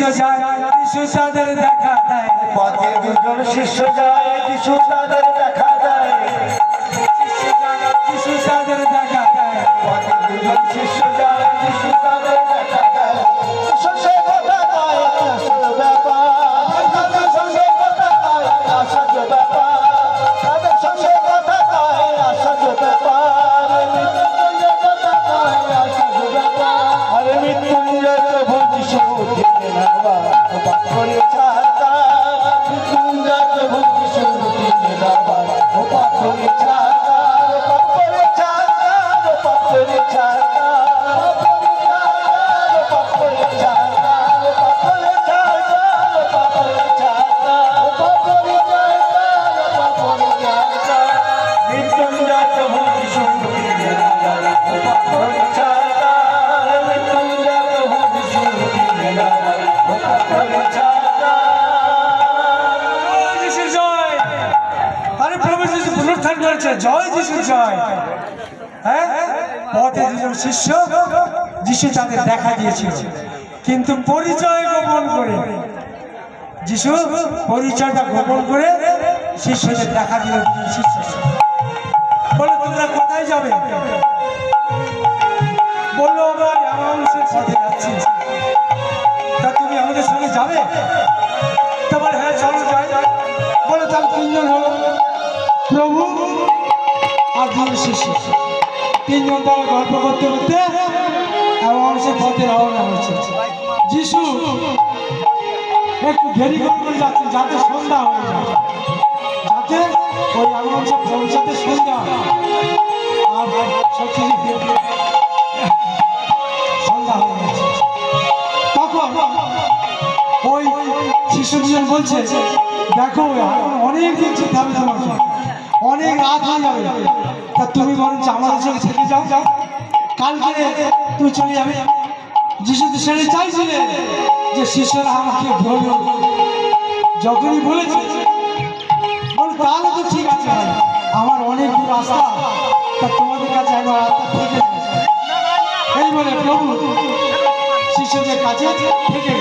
শিষ্য যায় কিছু তাদের দেখা দেয়। পথে দুজন শিষ্য যায় কিছু তাদের প্রভু যিশু দিতে নাবা পুনরুত্থান করেছে জয় যিশু, জয়। হ্যাঁ? পথে দুজন শিষ্য যিশু তাদের দেখা দিয়েছিল। কিন্তু পরিচয় গোপন করে, যিশু পরিচয়টা গোপন করে শিষ্যদের দেখা দিল শিষ্য। বলে, তোমরা কোথায় যাবে? বলল, আমরা সাথে যাচ্ছি। আর দুজন শিষ্য তিনজন তারা গল্প করতে করতে এবং সে পথে রওনা হয়েছে। যিশু, একটু দেরি করে যাচ্ছে, যাতে সন্ধ্যা হয়ে যায় যাতে ওই আমাংসে পৌঁছাতে সন্ধ্যা। আর সত্যি সন্ধ্যা হয়ে গেছে। তখন ওই শিশু দুজন বলছে, দেখো অনেক দিন তোমাকে। অনেক রাত হয়ে যাবে। তুমি বরঞ্চ আমাদের সঙ্গে থেকে যাও। কালকে তুমি চলে যাবে। যিশু তো সেটা চাইছিলে যে শিষ্যরা আমাকে বলল যখনই বলেছে বল তাহলে তো ঠিক আছে। আমার অনেক দূর রাস্তা। তা তোমাদের কাছে একবার রাস্তা থেকে এই বলে, প্রভু, শিষ্যদের কাছে থেকে